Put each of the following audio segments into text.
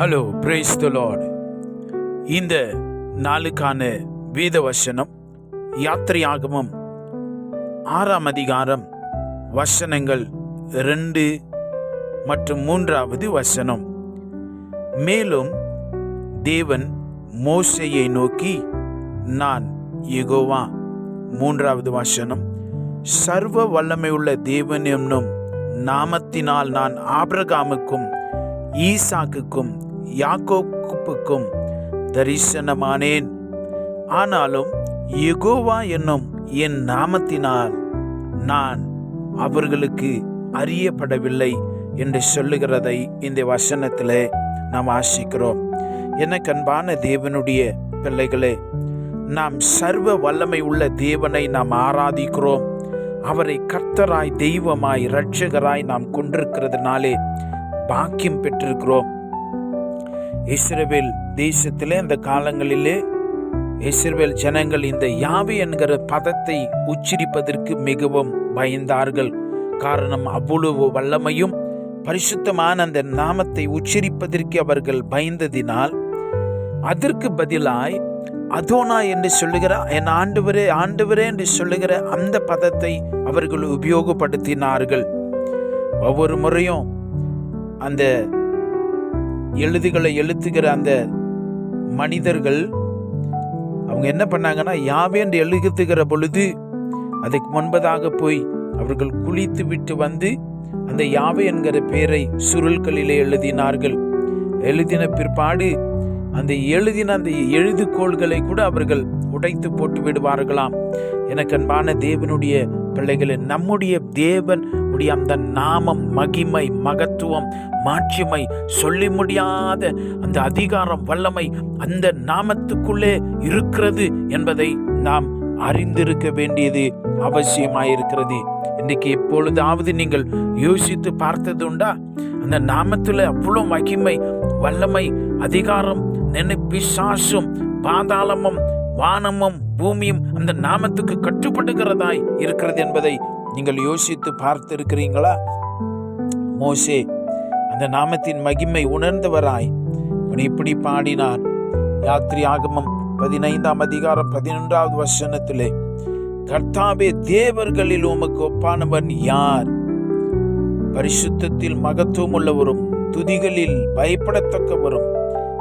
Hello praise the Lord இந்த நாளுக்கான வேத வசனம் யாத்திரையாகமம் ஆறாம் அதிகாரம் வசனங்கள் ரெண்டு மற்றும் மூன்றாவது வசனம். மேலும் தேவன் மோசையை நோக்கி நான் எகோவா மூன்றாவது வசனம். சர்வ வல்லமையுள்ள தேவன் என்னும் நாமத்தினால் நான் ஆபிரகாமுக்கும் ஈசாக்குக்கும் யாக்கோப்புக்கும் தரிசனமானேன். ஆனாலும் எகோவா என்னும் என் நாமத்தினால் நான் அவர்களுக்கு அறியப்படவில்லை என்று சொல்லுகிறதை இந்த வசனத்தில் நாம் ஆசிக்கிறோம் என கண்பான தேவனுடைய பிள்ளைகளே நாம் சர்வ வல்லமை உள்ள தேவனை நாம் ஆராதிக்கிறோம். அவரை கர்த்தராய் தெய்வமாய் இரட்சகராய் நாம் கொண்டிருக்கிறதுனாலே பாக்கியம் பெற்றிருக்கிறோம். இஸ்ரவேல் தேசத்திலே அந்த காலங்களிலே இஸ்ரேல் ஜனங்கள் இந்த யாவி என்கிற பதத்தை உச்சரிப்பதற்கு மிகவும் பயந்தார்கள். காரணம் அவ்வளவு வல்லமையும் பரிசுத்தமான அந்த நாமத்தை உச்சரிப்பதற்கு அவர்கள் பயந்ததினால் அதற்கு பதிலாய் அதோனா என்று சொல்லுகிற என் ஆண்டவரே ஆண்டவரே என்று சொல்லுகிற அந்த பதத்தை அவர்கள் உபயோகப்படுத்தினார்கள். ஒவ்வொரு முறையும் அந்த எழுதுகளை எழுத்துகிற அந்த மனிதர்கள் அவங்க என்ன பண்ணாங்கன்னா யாவே என்று எழுத்துகிற பொழுது அதுக்கு முன்பதாக போய் அவர்கள் குளித்து விட்டு வந்து அந்த யாவை என்கிற பெயரை சுருள்களிலே எழுதினார்கள். எழுதின பிற்பாடு அந்த எழுதின அந்த எழுதுகோள்களை கூட அவர்கள் உடைத்து போட்டு விடுவார்களாம். எனக்கு அன்பான தேவனுடைய பிள்ளைகளே நம்முடைய தேவன் உடைய அந்த நாமம் மகிமை மகத்துவம் மாட்சிமை சொல்லி முடியாத அந்த அதிகாரம் வல்லமை அந்த நாமத்துக்குள்ளே இருக்கிறது என்பதை நாம் அறிந்திருக்க வேண்டியது அவசியமாயிருக்கிறது. இன்னைக்கு எப்பொழுதாவது நீங்கள் யோசித்து பார்த்தது உண்டா? அந்த நாமத்துல அவ்வளோ மகிமை வல்லமை அதிகாரம் நினை பிசாசும் பாதாளமும் வானமும் பூமியும் அந்த நாமத்துக்கு கட்டுப்படுகிறதாய் இருக்கிறது என்பதை நீங்கள் யோசித்து பார்த்திருக்கிறீங்களா? மோசே அந்த நாமத்தின் மகிமை உணர்ந்தவராய் அவன் இப்படி பாடினார். யாத்ரி ஆகமம் பதினைந்தாம் அதிகாரம் பதினொன்றாவது வசனத்திலே கர்த்தாவே தேவர்களில் உமக்கு ஒப்பானவன் யார்? பரிசுத்தத்தில் மகத்துவம் உள்ளவரும் துதிகளில் பயப்படத்தக்கவரும்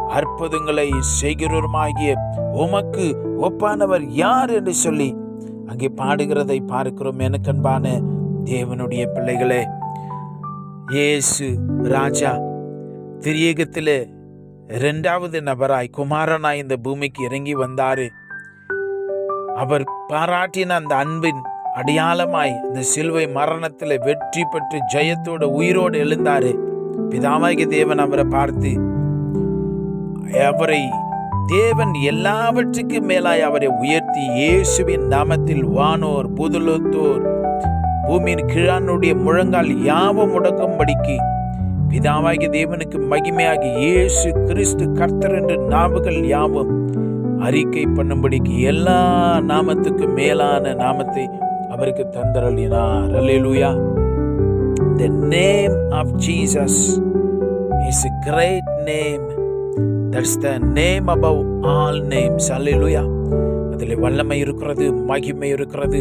அற்புதங்களை செய்கிறவருமாகிய உமக்கு ஒப்பானவர் யார் என்று சொல்லி அங்கே பாடுகிறதை பார்க்கிறோம் எனக்கன்பான தேவனுடைய பிள்ளைகளே. இயேசு ராஜா திரியகத்தில் இரண்டாவது நபராய் குமாரனாய் இந்த பூமிக்கு இறங்கி வந்தாரு. அவர் பாராட்டின அந்த அன்பின் அடையாளமாய் இந்த சிலுவை மரணத்தில் வெற்றி பெற்று ஜெயத்தோட உயிரோடு எழுந்தாரு. பிதாமாகி தேவன் அவரை பார்த்து அவரை தேவன் எல்லாவற்றுக்கும் மேலாய் அவரை உயர்த்தி இயேசுவின் நாமத்தில் வானோர் புதுலத்தோர் பூமியின் கிழானுடைய முழங்கால் யாவும் முடக்கும்படிக்கு பிதாவாகி தேவனுக்கு மகிமையாகி இயேசு கிறிஸ்து கர்த்தர் என்று நாவுகள் யாவும் அறிக்கை பண்ணும்படிக்கு எல்லா நாமத்துக்கும் மேலான நாமத்தை அவருக்கு தந்தரலினார் அல்லேலூயா. The name of Jesus is a great that's the name above all names அல்லா அதில் வல்லமை இருக்கிறது மகிமை இருக்கிறது.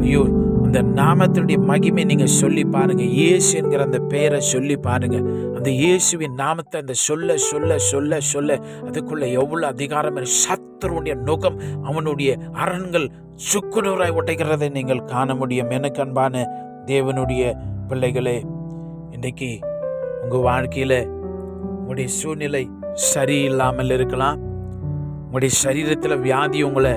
ஐயோ அந்த நாமத்தினுடைய மகிமை நீங்கள் சொல்லி பாருங்கள் இயேசு என்கிற அந்த பெயரை சொல்லி பாருங்கள் அந்த இயேசுவின் நாமத்தை அந்த சொல்ல சொல்ல சொல்ல சொல்ல அதுக்குள்ள எவ்வளோ அதிகாரம் சத்துருடைய நுகம் அவனுடைய அரண்கள் சுக்குநூறாய் ஒட்டைகிறதை நீங்கள் காண முடியும். எனக்கு அன்பான தேவனுடைய பிள்ளைகளே இன்றைக்கு உங்கள் வாழ்க்கையில் உங்களுடைய சூழ்நிலை சரியில்லாமல் இருக்கலாம். உங்களுடைய சரீரத்தில் வியாதி உங்களை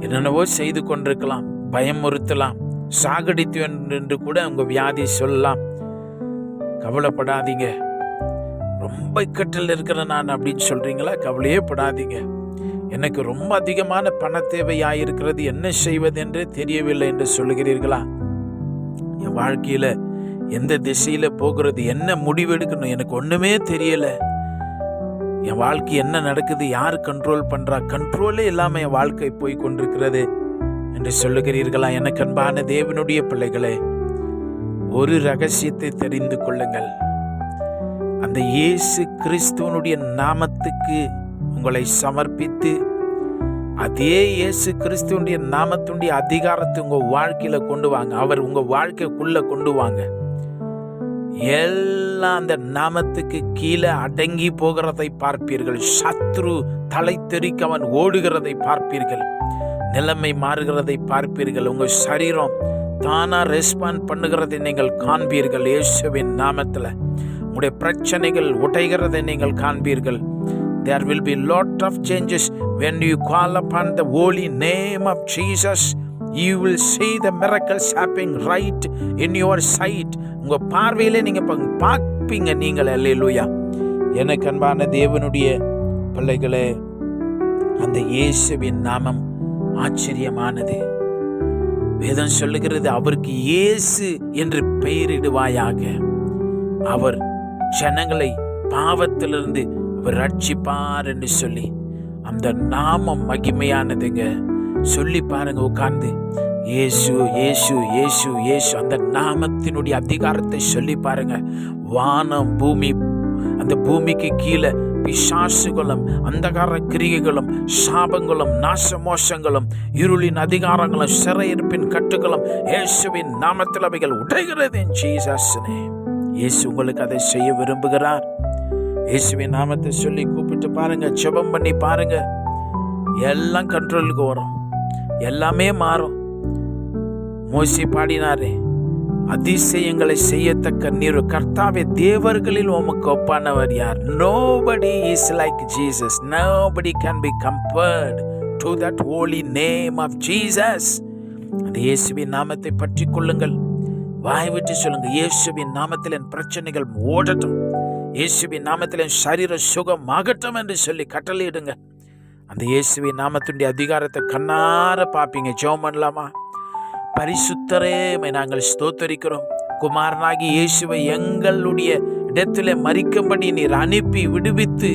என்னென்னவோ செய்து கொண்டிருக்கலாம். பயமுறுத்தலாம் சாகடித்து என்று கூட உங்கள் வியாதி சொல்லலாம். கவலைப்படாதீங்க. ரொம்ப இக்கட்டில் இருக்கிற நான் அப்படின்னு சொல்கிறீங்களா கவலையே படாதீங்க. எனக்கு ரொம்ப அதிகமான பண தேவையாயிருக்கிறது. என்ன செய்வது என்று தெரியவில்லை என்று சொல்லுகிறீர்களா? என் வாழ்க்கையில் எந்த திசையில் போகிறது? என்ன முடிவெடுக்கணும்? எனக்கு ஒன்றுமே தெரியலை. என் வாழ்க்கை என்ன நடக்குது யார் கண்ட்ரோல் பண்றா? கண்ட்ரோலே இல்லாம என் வாழ்க்கை போய் கொண்டிருக்கிறது. என்று சொல்லுகிறீர்களா எனக்கு அன்பான தேவனுடைய பிள்ளைகளே? ஒரு ரகசியத்தை தெரிந்து கொள்ளுங்கள். அந்த இயேசு கிறிஸ்துவனுடைய நாமத்துக்கு உங்களை சமர்ப்பித்து அதே இயேசு கிறிஸ்துவனுடைய நாமத்துடைய அதிகாரத்தை உங்கள் வாழ்க்கையில் கொண்டு வாங்க. அவர் உங்கள் வாழ்க்கைக்குள்ளே கொண்டு வாங்க. எல்லாம் அந்த நாமத்துக்கு கீழே அடங்கி போகிறதை பார்ப்பீர்கள். சத்ரு தலை தெறிக்க அவன் ஓடுகிறதை பார்ப்பீர்கள். நிலைமை மாறுகிறதை பார்ப்பீர்கள். உங்கள் சரீரம் தானா ரெஸ்பாண்ட் பண்ணுகிறதை நீங்கள் காண்பீர்கள். இயேசுவின் நாமத்தில் உங்களுடைய பிரச்சனைகள் உடைகிறதை நீங்கள் காண்பீர்கள். There will be lot of changes when you call upon the holy name of Jesus you will see the miracles happening right in your sight உங்கள் பார்வையிலே நீங்கள் பார்ப்பீங்க நீங்கள். அல்லேலூயா எனக்கு அன்பான தேவனுடைய பிள்ளைகளே அந்த இயேசுவின் நாமம் ஆச்சரியமானது. வேதம் சொல்லுகிறது அவருக்கு இயேசு என்று பெயரிடுவாயாக. அவர் ஜனங்களை பாவத்திலிருந்து அவர் ரட்சிப்பார் என்று சொல்லி அந்த நாமம் மகிமையானதுங்க. சொல்லி பாருங்க உட்கார்ந்து. இயேசு இயேசு இயேசு இயேசு அந்த நாமத்தினுடைய அதிகாரத்தை சொல்லி பாருங்க. வானம் பூமி அந்த பூமிக்கு கீழே பிசாசுகளும் அந்தகார கிரிகைகளும் சாபங்களும் நாசமோசங்களும் இருளின் அதிகாரங்களும் சிறையிருப்பின் கட்டுகளும் இயேசுவின் நாமத்தில் அவைகள் உடைகிறது ஜீசஸ் இயேசு உங்களுக்கு அதை செய்ய விரும்புகிறார். இயேசுவின் நாமத்தை சொல்லி கூப்பிட்டு பாருங்க ஜெபம் பண்ணி பாருங்க. எல்லாம் கண்ட்ரோலுக்கு வரும். எல்லாமே மாறும். மோசி பாடினாரே அதிசயங்களை செய்யத்தக்க நீர் கர்த்தாவே தேவர்களில் உமக்கு ஒப்பானவர் யார்? Nobody is like Jesus nobody can be compared to that holy name of Jesus அந்த இயேசுவின் நாமத்தை பற்றி கொள்ளுங்கள். வாய் விட்டு சொல்லுங்க. இயேசுவின் நாமத்தில் என் பிரச்சனைகள் ஓடட்டும். இயேசுவின் நாமத்தில் என் சரீர சுகம் ஆகட்டும் என்று சொல்லி கட்டளையிடுங்க. அந்த இயேசுவின் நாமத்துடைய அதிகாரத்தை கண்ணார பார்ப்பீங்க. ஜெபம் பண்ணலாமா பரிசுத்தரே நாங்கள் ஸ்தோத்தரிக்கிறோம். குமாரனாகி இயேசுவை எங்களுடைய இடத்துல மறிக்கும்படி நீர் அனுப்பி விடுவித்து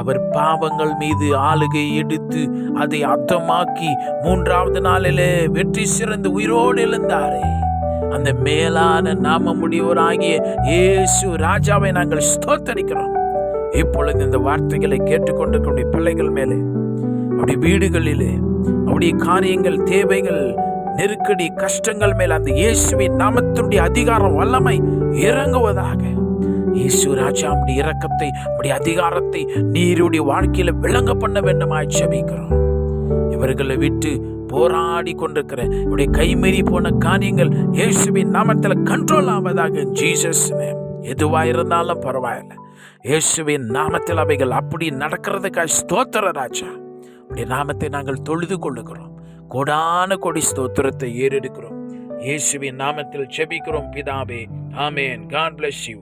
அவர் பாவங்கள் மீது ஆளுகை எடுத்து அதை அர்த்தமாக்கி மூன்றாவது நாளிலே வெற்றி சிறந்து உயிரோடு எழுந்தாரே. அந்த மேலான நாம முடியோராகிய இயேசு ராஜாவை நாங்கள் ஸ்தோத்தரிக்கிறோம். இப்பொழுது இந்த வார்த்தைகளை கேட்டுக்கொண்டிருக்கக்கூடிய பிள்ளைகள் மேலே அப்படி வீடுகளிலே அவருடைய காரியங்கள் தேவைகள் நெருக்கடி கஷ்டங்கள் மேல் அந்த இயேசுவின் நாமத்தினுடைய அதிகாரம் வல்லமை இறங்குவதாக. இயேசு ராஜா அப்படி இரக்கத்தை அப்படி அதிகாரத்தை நீருடைய வாழ்க்கையில விளங்க பண்ண வேண்டுமாய் ஜபிக்கிறோம். இவர்களை விட்டு போராடி கொண்டிருக்கிற இவருடைய கைமீறி போன காரியங்கள் இயேசுவின் நாமத்தில் கண்ட்ரோல் ஆவதாக ஜீசஸ் எதுவாக இருந்தாலும் பரவாயில்ல. இயேசுவின் நாமத்தில் அவைகள் அப்படி நடக்கிறதுக்காக ஸ்தோத்திர ராஜா. அப்படி நாமத்தை நாங்கள் தொழுது கொள்ளுகிறோம். கோடான கொடி ஸ்தோத்திரத்தை ஏறெடுக்கிறோம். இயேசுவின் நாமத்தில் செபிக்கிறோம் பிதாவே. ஆமேன். God bless you